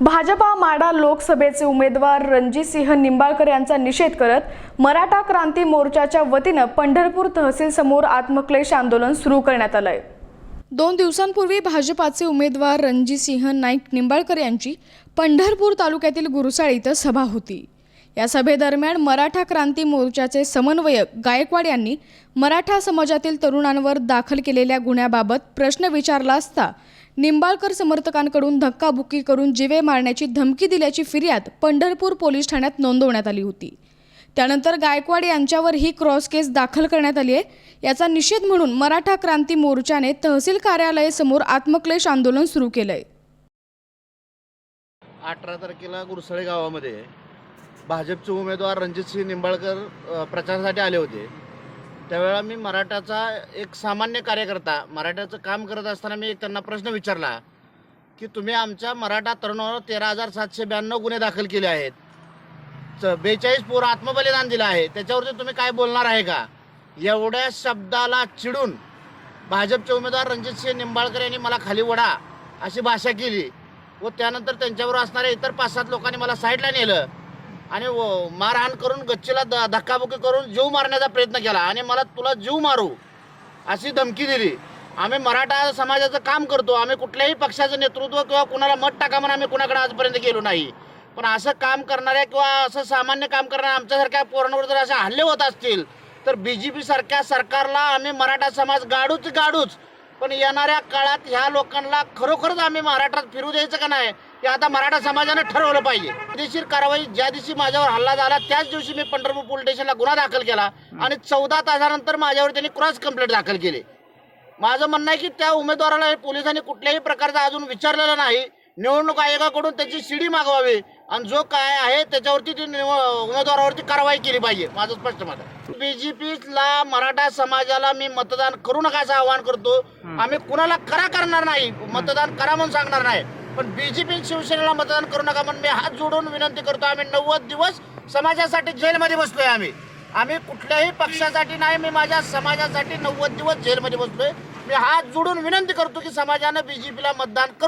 भाजपा माडा लोकसभेचे उमेदवार रणजितसिंह निंबाळकर यांचा निषेध करत मराठा क्रांती मोर्चाच्या वतीनं पंढरपूर तहसील समोर आत्मक्लेश आंदोलन सुरू करण्यात आलंय. दोन दिवसांपूर्वी भाजपाचे उमेदवार रणजितसिंह नाईक निंबाळकर यांची पंढरपूर तालुक्यातील गुरुसाळ इथं सभा होती. या सभेदरम्यान मराठा क्रांती मोर्चाचे समन्वयक गायकवाड यांनी मराठा समाजातील तरुणांवर दाखल केलेल्या गुन्ह्याबाबत प्रश्न विचारला असता निंबाळकर समर्थकांकडून धक्काबुक्की करून जिवे मारण्याची धमकी दिल्याची फिर्याद पंढरपूर पोलीस ठाण्यात नोंदवण्यात आली होती. त्यानंतर गायकवाड यांच्यावर ही क्रॉस केस दाखल करण्यात आली आहे. याचा निषेध म्हणून मराठा क्रांती मोर्चाने तहसील कार्यालयासमोर आत्मक्लेश आंदोलन सुरू केलंय. अठरा तारखेला गुरसळे गावामध्ये भाजपचे उमेदवार रणजितसिंह निंबाळकर प्रचारासाठी आले होते. त्यावेळेला मी मराठाचा एक सामान्य कार्यकर्ता मराठ्याचं काम करत असताना मी एक त्यांना प्रश्न विचारला की तुम्ही आमच्या मराठा तरुणावर तेरा हजार सातशे ब्याण्णव गुन्हे दाखल केले आहेत. बेचाळीस पोरं आत्मबलिदान दिलं आहे. त्याच्यावरती तुम्ही काय बोलणार आहे का? एवढ्या शब्दाला चिडून भाजपचे उमेदवार रणजितसिंह निंबाळकर यांनी मला खाली वडा अशी भाषा केली व त्यानंतर त्यांच्यावर असणाऱ्या इतर पाच सात लोकांनी मला साईडला नेलं. आणि व- मारहाण करून गच्चीला द धक्काबुक्की करून जीव मारण्याचा प्रयत्न केला. आणि मला तुला जीव मारू अशी धमकी दिली. आम्ही मराठा समाजाचं काम करतो. आम्ही कुठल्याही पक्षाचं नेतृत्व किंवा कुणाला मत टाका म्हणून आम्ही कुणाकडे आजपर्यंत गेलो नाही. पण असं काम करणाऱ्या किंवा असं सामान्य काम करणाऱ्या आमच्यासारख्या पोरांवर जर असे हल्ले होत असतील तर बी जे पी सारख्या सरकारला आम्ही मराठा समाज गाडूच गाडूच. पण येणाऱ्या काळात ह्या लोकांना खरोखरच आम्ही महाराष्ट्रात फिरू द्यायचं का नाही? हे आता मराठा समाजानं ठरवलं पाहिजे. कायदेशीर कारवाई ज्या दिवशी माझ्यावर हल्ला झाला त्याच दिवशी मी पंढरपूर पोलीस स्टेशनला गुन्हा दाखल केला आणि चौदा तासानंतर माझ्यावर त्यांनी क्रॉस कंप्लेंट दाखल केली. माझं म्हणणं आहे की त्या उमेदवाराला पोलिसांनी कुठल्याही प्रकारचा अजून विचारलेलं नाही. निवडणूक आयोगाकडून त्याची शिडी मागवावी आणि जो काय आहे त्याच्यावरती ती उमेदवारावरती कारवाई केली पाहिजे. माझं स्पष्ट मत आहे. बीजेपीला मराठा समाजाला मी मतदान करू नका असं आवाहन करतो. आम्ही कुणाला करा करणार नाही मतदान करा म्हणून सांगणार नाही. पण बीजेपी शिवसेनेला मतदान करू नका म्हणून मी हात जोडून विनंती करतो. आम्ही नव्वद दिवस समाजासाठी जेलमध्ये बसलोय आम्ही. आम्ही कुठल्याही पक्षासाठी नाही मी माझ्या समाजासाठी नव्वद दिवस जेलमध्ये बसलोय. मी हात जोडून विनंती करतो की समाजानं बीजेपीला मतदान करू